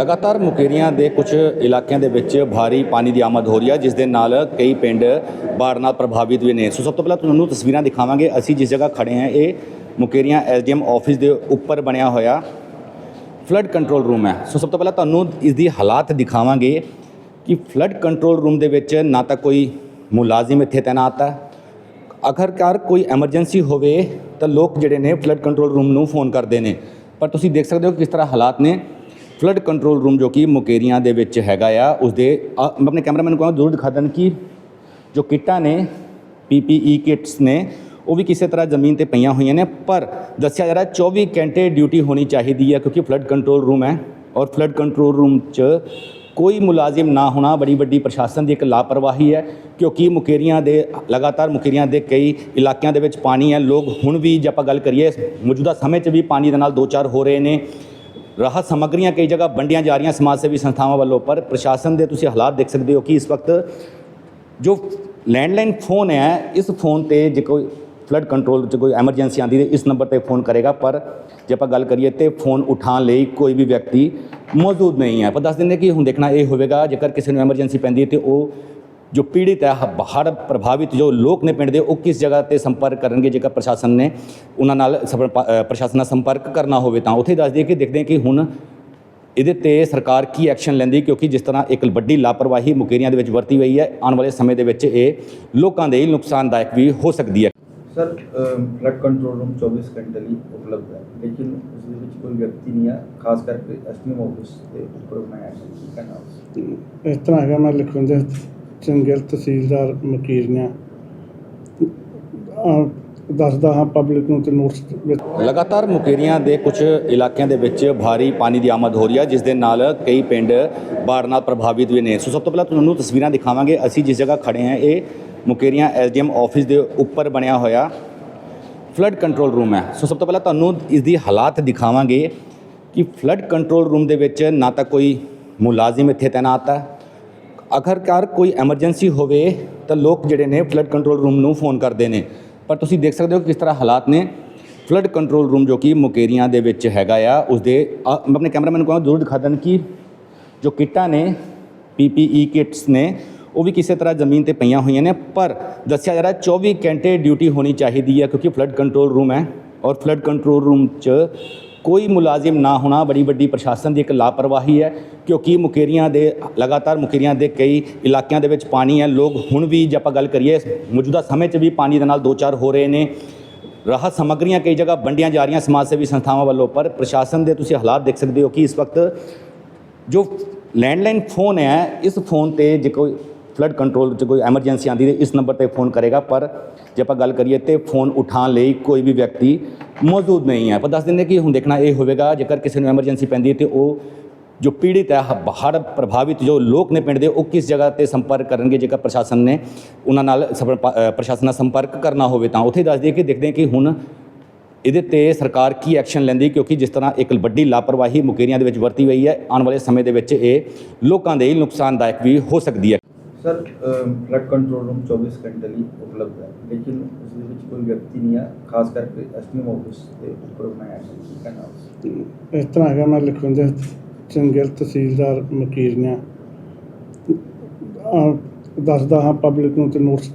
ਲਗਾਤਾਰ ਮੁਕੇਰੀਆਂ ਦੇ ਕੁਝ ਇਲਾਕਿਆਂ ਦੇ ਵਿੱਚ ਭਾਰੀ ਪਾਣੀ ਦੀ ਆਮਦ ਹੋ ਰਹੀ ਹੈ, ਜਿਸ ਦੇ ਨਾਲ ਕਈ ਪਿੰਡ ਬਾੜ ਨਾਲ ਪ੍ਰਭਾਵਿਤ ਵੀ ਨੇ। ਸੋ ਸਭ ਤੋਂ ਪਹਿਲਾਂ ਤੁਹਾਨੂੰ ਤਸਵੀਰਾਂ ਦਿਖਾਵਾਂਗੇ। ਅਸੀਂ ਜਿਸ ਜਗ੍ਹਾ ਖੜੇ ਹਾਂ, ਇਹ ਮੁਕੇਰੀਆਂ ਐਸਡੀਐਮ ਆਫਿਸ ਦੇ ਉੱਪਰ ਬਣਿਆ ਹੋਇਆ ਫਲੱਡ ਕੰਟਰੋਲ ਰੂਮ ਹੈ। ਸੋ ਸਭ ਤੋਂ ਪਹਿਲਾਂ ਤੁਹਾਨੂੰ ਇਸ ਦੀ ਹਾਲਾਤ ਦਿਖਾਵਾਂਗੇ ਕਿ ਫਲੱਡ ਕੰਟਰੋਲ ਰੂਮ ਦੇ ਵਿੱਚ ਨਾ ਤਾਂ ਕੋਈ ਮੁਲਾਜ਼ਮ ਇੱਥੇ ਤੈਨਾਤ ਹੈ। ਆਖਰਕਾਰ ਕੋਈ ਐਮਰਜੈਂਸੀ ਹੋਵੇ, ਤਾਂ ਲੋਕ ਜਿਹੜੇ ਨੇ ਫਲੱਡ ਕੰਟਰੋਲ ਰੂਮ ਨੂੰ ਫੋਨ ਕਰਦੇ ਨੇ। ਪਰ ਤੁਸੀਂ ਦੇਖ ਸਕਦੇ ਹੋ ਕਿਸ ਤਰ੍ਹਾਂ ਹਾਲਾਤ ਨੇ। ਫਲੱਡ ਕੰਟਰੋਲ ਰੂਮ ਜੋ ਕਿ ਮੁਕੇਰੀਆਂ ਦੇ ਵਿੱਚ ਹੈਗਾ ਆ ਉਸ ਦੇ ਮੈਂ ਆਪਣੇ ਕੈਮਰਾਮੈਨ ਨੂੰ ਕਹਾਂ, ਜ਼ਰੂਰ ਦਿਖਾ ਦੇਣ ਕਿ ਜੋ ਕਿੱਟਾਂ ਨੇ ਪੀਪੀਈ ਕਿਟਸ ਨੇ, ਉਹ ਵੀ ਕਿਸੇ ਤਰ੍ਹਾਂ ਜ਼ਮੀਨ ਤੇ ਪਈਆਂ ਹੋਈਆਂ ਨੇ, ਪਰ ਦੱਸਿਆ ਜਾ ਰਿਹਾ 24 ਘੰਟੇ ਡਿਊਟੀ ਹੋਣੀ ਚਾਹੀਦੀ ਹੈ, ਕਿਉਂਕਿ ਫਲੱਡ ਕੰਟਰੋਲ ਰੂਮ ਹੈ, ਔਰ ਫਲੱਡ ਕੰਟਰੋਲ ਰੂਮ 'ਚ ਕੋਈ ਮੁਲਾਜ਼ਮ ਨਾ ਹੋਣਾ ਬੜੀ ਵੱਡੀ ਪ੍ਰਸ਼ਾਸਨ ਦੀ ਇੱਕ ਲਾਪਰਵਾਹੀ ਹੈ, ਕਿਉਂਕਿ ਮੁਕੇਰੀਆਂ ਦੇ, ਲਗਾਤਾਰ ਮੁਕੇਰੀਆਂ ਦੇ ਕਈ ਇਲਾਕਿਆਂ ਦੇ ਵਿੱਚ ਪਾਣੀ ਹੈ, ਲੋਕ ਹੁਣ ਵੀ ਜੇ ਆਪਾਂ ਗੱਲ ਕਰੀਏ, ਮੌਜੂਦਾ ਸਮੇਂ 'ਚ ਵੀ ਪਾਣੀ ਦੇ ਨਾਲ ਦੋ ਚਾਰ ਹੋ ਰਹੇ ਨੇ ਰਾਹਤ ਸਮੱਗਰੀਆਂ ਕਈ ਜਗ੍ਹਾ ਵੰਡੀਆਂ ਜਾ ਰਹੀਆਂ ਸਮਾਜ ਸੇਵੀ ਸੰਸਥਾਵਾਂ ਵੱਲੋਂ, ਪਰ ਪ੍ਰਸ਼ਾਸਨ ਦੇ ਤੁਸੀਂ ਹਾਲਾਤ ਦੇਖ ਸਕਦੇ ਹੋ ਕਿ ਇਸ ਵਕਤ ਜੋ ਲੈਂਡਲਾਈਨ ਫੋਨ ਹੈ, ਇਸ ਫੋਨ ਤੇ ਜੇ ਕੋਈ ਫਲੱਡ ਕੰਟਰੋਲ 'ਚ ਕੋਈ ਐਮਰਜੈਂਸੀ ਆਂਦੀ ਹੈ ਇਸ ਨੰਬਰ ਤੇ ਫੋਨ ਕਰੇਗਾ, ਪਰ ਜੇ ਆਪਾਂ ਗੱਲ ਕਰੀਏ ਤੇ ਫੋਨ ਉਠਾਉਣ ਲਈ ਕੋਈ ਵੀ ਵਿਅਕਤੀ ਮੌਜੂਦ ਨਹੀਂ ਹੈ। ਪਰ ਦੱਸ ਦਿੰਦੇ ਕਿ ਹੁਣ ਦੇਖਣਾ ਇਹ ਹੋਵੇਗਾ, ਜੇਕਰ ਕਿਸੇ ਨੂੰ ਐਮਰਜੈਂਸੀ ਪੈਂਦੀ ਹੈ ਤੇ ਉਹ ਜੋ ਪੀੜਿਤ ਹੈ ਹੜ੍ਹ ਪ੍ਰਭਾਵਿਤ ਜੋ ਲੋਕ ਨੇ ਪਿੰਡ ਦੇ ਉਹ ਕਿਸ ਜਗ੍ਹਾ ਤੇ ਸੰਪਰਕ ਕਰਨਗੇ? ਜੇਕਰ ਪ੍ਰਸ਼ਾਸਨ ਨੇ ਉਹਨਾਂ ਨਾਲ ਪ੍ਰਸ਼ਾਸਨ ਨਾਲ ਸੰਪਰਕ ਕਰਨਾ ਹੋਵੇ ਤਾਂ ਉੱਥੇ ਦੱਸ ਦਈਏ ਕਿ ਦੇਖਦੇ ਹਾਂ ਕਿ ਹੁਣ ਇਹਦੇ ਤੇ ਸਰਕਾਰ ਕੀ ਐਕਸ਼ਨ ਲੈਂਦੀ ਕਿਉਂਕਿ ਜਿਸ ਤਰ੍ਹਾਂ ਇੱਕ ਵੱਡੀ ਲਾਪਰਵਾਹੀ ਮੁਕੇਰੀਆਂ ਦੇ ਵਿੱਚ ਵਰਤੀ ਹੋਈ ਹੈ ਆਉਣ ਵਾਲੇ ਸਮੇਂ ਦੇ ਵਿੱਚ ਇਹ ਲੋਕਾਂ ਦੇ ਲਈ ਨੁਕਸਾਨਦਾਇਕ ਵੀ ਹੋ ਸਕਦੀ ਹੈ। ਸਰ ਫਲੱਡ ਕੰਟਰੋਲ ਰੂਮ 24 ਘੰਟੇ ਲਈ ਉਪਲਬਧ ਹੈ ਲੇਕਿਨ ਉਸ ਦੇ ਵਿੱਚ ਕੋਈ ਵਿਅਕਤੀ ਨਹੀਂ ਹੈ ਖਾਸ ਕਰਕੇ ਐਸਡੀਐਮ ਆਫਿਸ ਦੇ ਉੱਪਰ ਬਣਾਇਆ ਹੈ? ਇਸ ਤਰ੍ਹਾਂ ਹੈਗਾ ਮੈਂ ਲਿਖਵਿੰਦਰ ਚੰਗਲ ਤਹਿਸੀਲਦਾਰ ਮਕੀਰੀਆਂ ਅਹ, ਦੱਸਦਾ ਹਾਂ ਪਬਲਿਕ ਨੂੰ ਤੇ ਨੋਟਿਸ ਵਿੱਚ। ਲਗਾਤਾਰ ਮੁਕੇਰੀਆਂ ਦੇ ਕੁਝ ਇਲਾਕਿਆਂ ਦੇ ਵਿੱਚ ਭਾਰੀ ਪਾਣੀ ਦੀ ਆਮਦ ਹੋ ਰਹੀ ਹੈ, ਜਿਸ ਦੇ ਨਾਲ ਕਈ ਪਿੰਡ ਬਾੜ ਨਾਲ ਪ੍ਰਭਾਵਿਤ ਵੀ ਨੇ। ਸੋ ਸਭ ਤੋਂ ਪਹਿਲਾਂ ਤੁਹਾਨੂੰ ਤਸਵੀਰਾਂ ਦਿਖਾਵਾਂਗੇ। ਅਸੀਂ ਜਿਸ ਜਗ੍ਹਾ ਖੜੇ ਹਾਂ, ਇਹ ਮੁਕੇਰੀਆਂ ਐਸਡੀਐਮ ਆਫਿਸ ਦੇ ਉੱਪਰ ਬਣਿਆ ਹੋਇਆ ਫਲੱਡ ਕੰਟਰੋਲ ਰੂਮ ਹੈ। ਸੋ ਸਭ ਤੋਂ ਪਹਿਲਾਂ ਤੁਹਾਨੂੰ ਇਸ ਦੀ ਹਾਲਾਤ ਦਿਖਾਵਾਂਗੇ ਕਿ ਫਲੱਡ ਕੰਟਰੋਲ ਰੂਮ ਦੇ ਵਿੱਚ ਨਾ ਤਾਂ ਕੋਈ ਮੁਲਾਜ਼ਮ ਇੱਥੇ ਤੈਨਾਤ ਹੈ ਆਖਰਕਾਰ ਕੋਈ ਐਮਰਜੈਂਸੀ ਹੋਵੇ ਤਾਂ ਲੋਕ ਜਿਹੜੇ ਨੇ ਫਲੱਡ ਕੰਟਰੋਲ ਰੂਮ ਨੂੰ ਫੋਨ ਕਰਦੇ ਨੇ। ਪਰ ਤੁਸੀਂ ਦੇਖ ਸਕਦੇ ਹੋ ਕਿਸ ਤਰ੍ਹਾਂ ਹਾਲਾਤ ਨੇ। ਫਲੱਡ ਕੰਟਰੋਲ ਰੂਮ ਜੋ ਕਿ ਮੁਕੇਰੀਆਂ ਦੇ ਵਿੱਚ ਹੈਗਾ ਆ ਉਸ ਦੇ ਮੈਂ ਆਪਣੇ ਕੈਮਰਾਮੈਨ ਨੂੰ ਕਹਾਂ ਜ਼ਰੂਰ ਦਿਖਾ ਦੇਣ ਕਿ ਜੋ ਕਿੱਟਾਂ ਨੇ ਪੀਪੀਈ ਕਿਟਸ ਨੇ, ਉਹ ਵੀ ਕਿਸੇ ਤਰ੍ਹਾਂ ਜ਼ਮੀਨ ਤੇ ਪਈਆਂ ਹੋਈਆਂ ਨੇ। ਪਰ ਦੱਸਿਆ ਜਾ ਰਿਹਾ 24 ਘੰਟੇ ਡਿਊਟੀ ਹੋਣੀ ਚਾਹੀਦੀ ਹੈ ਕਿਉਂਕਿ ਫਲੱਡ ਕੰਟਰੋਲ ਰੂਮ ਹੈ। ਔਰ ਫਲੱਡ ਕੰਟਰੋਲ ਰੂਮ 'ਚ ਕੋਈ ਮੁਲਾਜ਼ਮ ਨਾ ਹੋਣਾ ਬੜੀ ਵੱਡੀ ਪ੍ਰਸ਼ਾਸਨ ਦੀ ਇੱਕ ਲਾਪਰਵਾਹੀ ਹੈ, ਕਿਉਂਕਿ ਮੁਕੇਰੀਆਂ ਦੇ ਲਗਾਤਾਰ ਮੁਕੇਰੀਆਂ ਦੇ ਕਈ ਇਲਾਕਿਆਂ ਦੇ ਵਿੱਚ ਪਾਣੀ ਹੈ। ਲੋਕ ਹੁਣ ਵੀ ਜੇ ਆਪਾਂ ਗੱਲ ਕਰੀਏ, ਮੌਜੂਦਾ ਸਮੇਂ 'ਚ ਵੀ ਪਾਣੀ ਦੇ ਨਾਲ ਦੋ ਚਾਰ ਹੋ ਰਹੇ ਨੇ। ਰਾਹਤ ਸਮੱਗਰੀਆਂ ਕਈ ਜਗ੍ਹਾ ਵੰਡੀਆਂ ਜਾ ਰਹੀਆਂ ਸਮਾਜ ਸੇਵੀ ਸੰਸਥਾਵਾਂ ਵੱਲੋਂ, ਪਰ ਪ੍ਰਸ਼ਾਸਨ ਦੇ ਤੁਸੀਂ ਹਾਲਾਤ ਦੇਖ ਸਕਦੇ ਹੋ ਕਿ ਇਸ ਵਕਤ ਜੋ ਲੈਂਡਲਾਈਨ ਫੋਨ ਹੈ, ਇਸ ਫੋਨ ਤੇ ਜੇ ਕੋਈ ਫਲੱਡ ਕੰਟਰੋਲ 'ਚ ਕੋਈ ਐਮਰਜੈਂਸੀ ਆਂਦੀ ਹੈ ਇਸ ਨੰਬਰ ਤੇ ਫੋਨ ਕਰੇਗਾ, ਪਰ ਜੇ ਆਪਾਂ ਗੱਲ ਕਰੀਏ ਤੇ ਫੋਨ ਉਠਾਉਣ ਲਈ ਕੋਈ ਵੀ ਵਿਅਕਤੀ ਮੌਜੂਦ ਨਹੀਂ ਹੈ। ਪਰ ਦੱਸ ਦਿੰਦੇ ਕਿ ਹੁਣ ਦੇਖਣਾ ਇਹ ਹੋਵੇਗਾ, ਜੇਕਰ ਕਿਸੇ ਨੂੰ ਐਮਰਜੈਂਸੀ ਪੈਂਦੀ ਹੈ ਤੇ ਉਹ ਜੋ ਪੀੜਿਤ ਹੈ ਹੜ੍ਹ ਪ੍ਰਭਾਵਿਤ ਜੋ ਲੋਕ ਨੇ ਪਿੰਡ ਦੇ, ਉਹ ਕਿਸ ਜਗ੍ਹਾ ਤੇ ਸੰਪਰਕ ਕਰਨਗੇ? ਜੇਕਰ ਪ੍ਰਸ਼ਾਸਨ ਨੇ ਉਹਨਾਂ ਨਾਲ ਸੰਪਰ- ਪ੍ਰਸ਼ਾਸਨ ਨਾਲ ਸੰਪਰਕ ਕਰਨਾ ਹੋਵੇ ਤਾਂ ਉੱਥੇ ਦੱਸ ਦਈਏ ਕਿ ਦੇਖਦੇ ਕਿ ਹੁਣ ਇਹਦੇ ਤੇ ਸਰਕਾਰ ਕੀ ਐਕਸ਼ਨ ਲੈਂਦੀ ਕਿਉਂਕਿ ਜਿਸ ਤਰ੍ਹਾਂ ਇੱਕ ਵੱਡੀ ਲਾਪਰਵਾਹੀ ਮੁਕੇਰੀਆਂ ਦੇ ਵਿੱਚ ਵਰਤੀ ਹੋਈ ਹੈ, ਆਉਣ ਵਾਲੇ ਸਮੇਂ ਦੇ ਵਿੱਚ ਇਹ ਲੋਕਾਂ ਦੇ ਲਈ ਨੁਕਸਾਨਦਾਇਕ ਵੀ ਹੋ ਸਕਦੀ ਹੈ। ਸਰ ਫਲੱਡ ਕੰਟਰੋਲ ਰੂਮ 24 ਘੰਟੇ ਲਈ ਉਪਲਬਧ ਹੈ ਲੇਕਿਨ ਉਸ ਦੇ ਵਿੱਚ ਕੋਈ ਵਿਅਕਤੀ ਨਹੀਂ ਹੈ ਖਾਸ ਕਰਕੇ ਐਸਡੀਐਮ ਆਫਿਸ ਦੇ ਉੱਪਰ ਬਣਾਇਆ ਹੈ ਇਸ ਤਰ੍ਹਾਂ ਹੈਗਾ ਮੈਂ ਲਖਵਿੰਦਰ ਚੰਗਲ ਤਹਿਸੀਲਦਾਰ ਮਕੀਰੀਆਂ ਦੱਸਦਾ ਹਾਂ ਪਬਲਿਕ ਨੂੰ ਤੇ ਨੋਟਿਸ